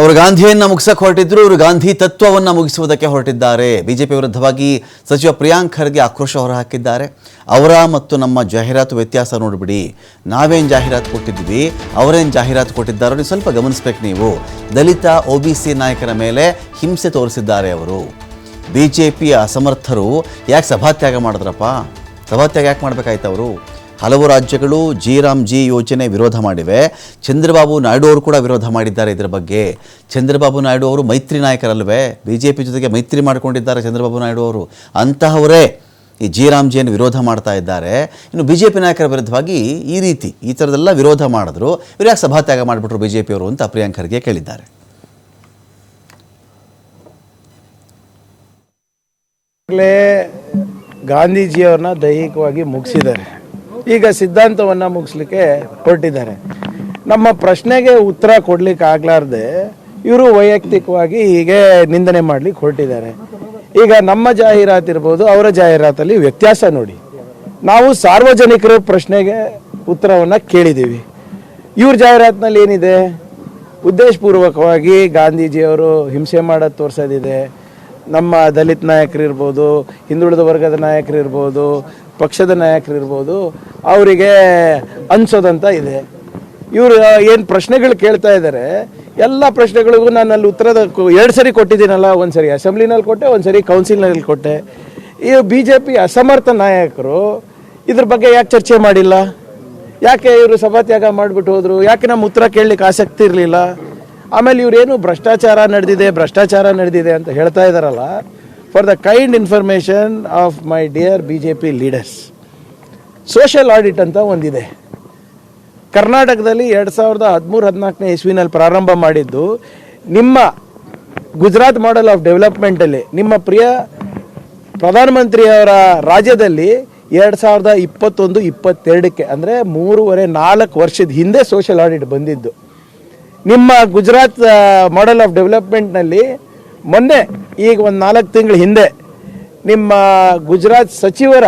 ಅವರು ಗಾಂಧಿಯನ್ನು ಮುಗಿಸಕ್ಕೆ ಹೊರಟಿದ್ರು, ಇವರು ಗಾಂಧಿ ತತ್ವವನ್ನು ಮುಗಿಸುವುದಕ್ಕೆ ಹೊರಟಿದ್ದಾರೆ. ಬಿಜೆಪಿ ವಿರುದ್ಧವಾಗಿ ಸಚಿವ ಪ್ರಿಯಾಂಕ್ ಖರ್ಗೆ ಆಕ್ರೋಶ ಹೊರಹಾಕಿದ್ದಾರೆ. ಅವರ ಮತ್ತು ನಮ್ಮ ಜಾಹೀರಾತು ವ್ಯತ್ಯಾಸ ನೋಡಿಬಿಡಿ. ನಾವೇನು ಜಾಹೀರಾತು ಕೊಟ್ಟಿದ್ವಿ, ಅವರೇನು ಜಾಹೀರಾತು ಕೊಟ್ಟಿದ್ದಾರೋ ನೀವು ಸ್ವಲ್ಪ ಗಮನಿಸ್ಬೇಕು ನೀವು. ದಲಿತ ಒ ಬಿ ಸಿ ನಾಯಕರ ಮೇಲೆ ಹಿಂಸೆ ತೋರಿಸಿದ್ದಾರೆ ಅವರು. ಬಿ ಜೆ ಪಿಯ ಅಸಮರ್ಥರು ಯಾಕೆ ಸಭಾತ್ಯಾಗ ಮಾಡಿದ್ರಪ್ಪ? ಸಭಾತ್ಯಾಗ ಯಾಕೆ ಮಾಡಬೇಕಾಯ್ತು ಅವರು? ಹಲವು ರಾಜ್ಯಗಳು ಜಿ ರಾಮ್ ಜಿ ಯೋಜನೆ ವಿರೋಧ ಮಾಡಿವೆ. ಚಂದ್ರಬಾಬು ನಾಯ್ಡು ಅವರು ಕೂಡ ವಿರೋಧ ಮಾಡಿದ್ದಾರೆ ಇದರ ಬಗ್ಗೆ. ಚಂದ್ರಬಾಬು ನಾಯ್ಡು ಅವರು ಮೈತ್ರಿ ನಾಯಕರಲ್ವೇ? ಬಿ ಜೆ ಪಿ ಜೊತೆಗೆ ಮೈತ್ರಿ ಮಾಡಿಕೊಂಡಿದ್ದಾರೆ ಚಂದ್ರಬಾಬು ನಾಯ್ಡು ಅವರು. ಅಂತಹವರೇ ಈ ಜಿ ರಾಮ್ ಜಿಯನ್ನು ವಿರೋಧ ಮಾಡ್ತಾ ಇದ್ದಾರೆ. ಇನ್ನು ಬಿ ಜೆ ಪಿ ನಾಯಕರ ವಿರುದ್ಧವಾಗಿ ಈ ರೀತಿ, ಈ ಥರದೆಲ್ಲ ವಿರೋಧ ಮಾಡಿದ್ರು. ಇವ್ರು ಯಾಕೆ ಸಭಾತ್ಯಾಗ ಮಾಡಿಬಿಟ್ರು ಬಿ ಜೆ ಪಿಯವರು ಅಂತ ಪ್ರಿಯಾಂಕ್ ಖರ್ಗೆ ಕೇಳಿದ್ದಾರೆ. ಗಾಂಧೀಜಿಯವ್ರನ್ನ ದೈಹಿಕವಾಗಿ ಮುಗಿಸಿದ್ದಾರೆ. ಈಗ ಸಿದ್ಧಾಂತವನ್ನು ಮುಗಿಸ್ಲಿಕ್ಕೆ ಹೊರಟಿದ್ದಾರೆ. ನಮ್ಮ ಪ್ರಶ್ನೆಗೆ ಉತ್ತರ ಕೊಡ್ಲಿಕ್ಕೆ ಆಗ್ಲಾರ್ದೆ ಇವರು ವೈಯಕ್ತಿಕವಾಗಿ ಹೀಗೆ ನಿಂದನೆ ಮಾಡ್ಲಿಕ್ಕೆ ಹೊರಟಿದ್ದಾರೆ. ಈಗ ನಮ್ಮ ಜಾಹೀರಾತು ಇರ್ಬೋದು, ಅವರ ಜಾಹೀರಾತಲ್ಲಿ ವ್ಯತ್ಯಾಸ ನೋಡಿ. ನಾವು ಸಾರ್ವಜನಿಕರ ಪ್ರಶ್ನೆಗೆ ಉತ್ತರವನ್ನು ಕೇಳಿದ್ದೀವಿ ಇವ್ರ ಜಾಹೀರಾತಿನಲ್ಲಿ ಏನಿದೆ? ಉದ್ದೇಶಪೂರ್ವಕವಾಗಿ ಗಾಂಧೀಜಿಯವರು ಹಿಂಸೆ ಮಾಡೋದು ತೋರಿಸೋದಿದೆ. ನಮ್ಮ ದಲಿತ ನಾಯಕರು ಇರ್ಬೋದು ಹಿಂದುಳಿದ ವರ್ಗದ ನಾಯಕರು ಇರ್ಬೋದು ಪಕ್ಷದ ನಾಯಕರು ಇರ್ಬೋದು ಅವರಿಗೆ ಅನ್ಸೋದಂತ ಇದೆ. ಇವರು ಏನು ಪ್ರಶ್ನೆಗಳು ಕೇಳ್ತಾ ಇದ್ದಾರೆ ಎಲ್ಲ ಪ್ರಶ್ನೆಗಳಿಗೂ ನಾನು ಅಲ್ಲಿ ಉತ್ತರದ ಎರಡು ಸರಿ ಕೊಟ್ಟಿದ್ದೀನಲ್ಲ, ಒಂದು ಸರಿ ಅಸೆಂಬ್ಲಿನಲ್ಲಿ ಕೊಟ್ಟೆ, ಒಂದು ಸರಿ ಕೌನ್ಸಿಲ್ನಲ್ಲಿ ಕೊಟ್ಟೆ. ಈ ಬಿ ಜೆ ಪಿ ಅಸಮರ್ಥ ನಾಯಕರು, ಇದ್ರ ಬಗ್ಗೆ ಯಾಕೆ ಚರ್ಚೆ ಮಾಡಿಲ್ಲ? ಯಾಕೆ ಇವರು ಸಭಾತ್ಯಾಗ ಮಾಡಿಬಿಟ್ಟು ಹೋದರು? ಯಾಕೆ ನಮ್ಮ ಉತ್ತರ ಕೇಳಲಿಕ್ಕೆ ಆಸಕ್ತಿ ಇರಲಿಲ್ಲ? ಆಮೇಲೆ ಇವರೇನು ಭ್ರಷ್ಟಾಚಾರ ನಡೆದಿದೆ ಭ್ರಷ್ಟಾಚಾರ ನಡೆದಿದೆ ಅಂತ ಹೇಳ್ತಾ ಇದ್ದಾರಲ್ಲ for the kind information of my dear B J P leaders social audit ಅಂತ ಒಂದಿದೆ. ಕರ್ನಾಟಕದಲ್ಲಿ ಎರಡು ಸಾವಿರದ ಹದಿಮೂರು ಹದಿನಾಲ್ಕನೇ ಇಸ್ವಿನಲ್ಲಿ ಪ್ರಾರಂಭ ಮಾಡಿದ್ದು ನಿಮ್ಮ ಗುಜರಾತ್ ಮಾಡೆಲ್ ಆಫ್ ಡೆವಲಪ್ಮೆಂಟಲ್ಲಿ ನಿಮ್ಮ ಪ್ರಿಯ ಪ್ರಧಾನಮಂತ್ರಿಯವರ ರಾಜ್ಯದಲ್ಲಿ ಎರಡು ಸಾವಿರದ ಇಪ್ಪತ್ತೊಂದು, ಇಪ್ಪತ್ತೆರಡಕ್ಕೆ, ಅಂದರೆ ಮೂರುವರೆ ನಾಲ್ಕು ವರ್ಷದ ಹಿಂದೆ ಸೋಷಿಯಲ್ ಆಡಿಟ್ ಬಂದಿದ್ದು. ನಿಮ್ಮ ಗುಜರಾತ್ ಮಾಡೆಲ್ ಆಫ್ ಡೆವಲಪ್ಮೆಂಟ್ನಲ್ಲಿ ಮೊನ್ನೆ ಈಗ ಒಂದು ನಾಲ್ಕು ತಿಂಗಳ ಹಿಂದೆ ನಿಮ್ಮ ಗುಜರಾತ್ ಸಚಿವರ